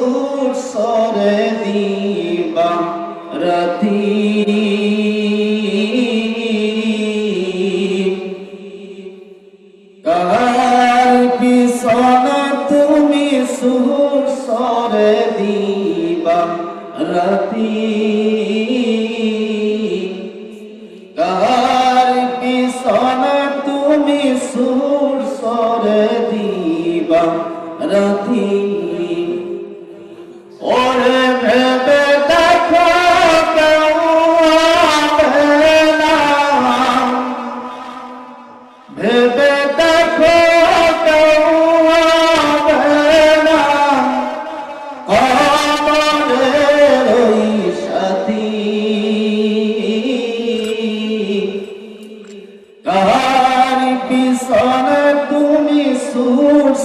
নূর সরে দিবা রাতি। কার তুমি সুর সরে দিবা রাতি। কার তুমি সুর সরে দিবা রাতি।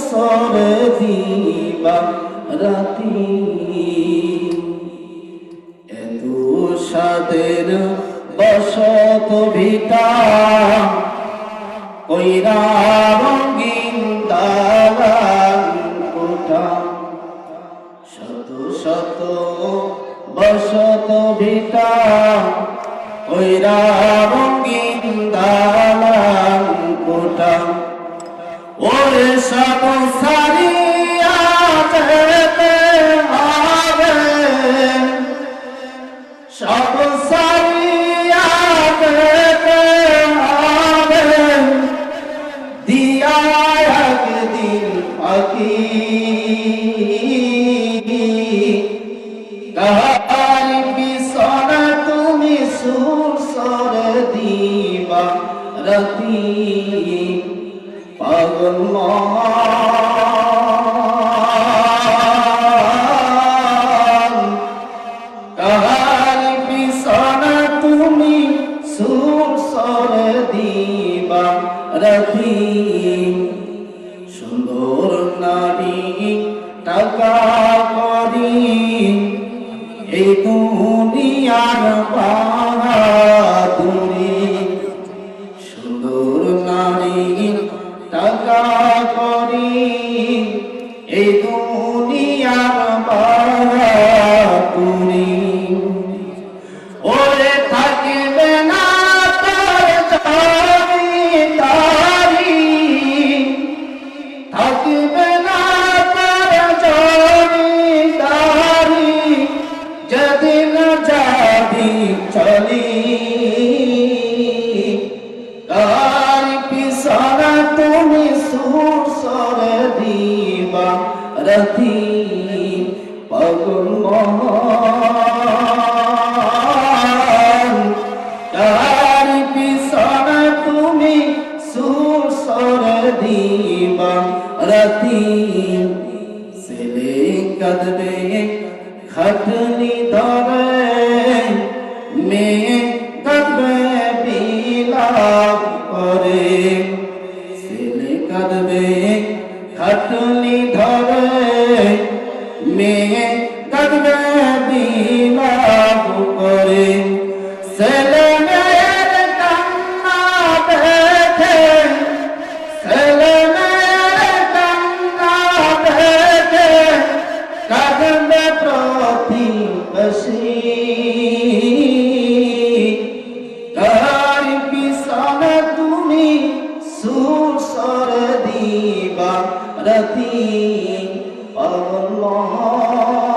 সুর দিবা রাতি। এত সাদের বসত ভিটা কইরা রঙিন কোঠা শত শত বসত ভিটা কইরা রঙিন ওরে সব সারিয়া যেতে হবে সব সারিয়া যেতে হবে দিয়া একদিন ফাঁকি কাহার বিছানা তুমি সুর সরে দিবা, রাতি। সুন্দর নারী টাকা করি এই দুনিয়ার বাহাদুরি সুন্দর নারী টাকা করি। এই দুনিয়ার বাহাদুরি ওরে পাগল মহান। তার পিছনে তুমি সুর সরে দিবা। রথি ছেলে কাঁদবে, খাটনি ধরে, মেয়ে কাঁদবে, বিলাপ করে। ছেলে কাঁদবে ছেলেমেয়ের কান্না দেখে ছেলেমেয়ের কান্না দেখে কাঁদবে প্রতিবেশী তার পিছনে তুমি সুসর দিবা রতি পরম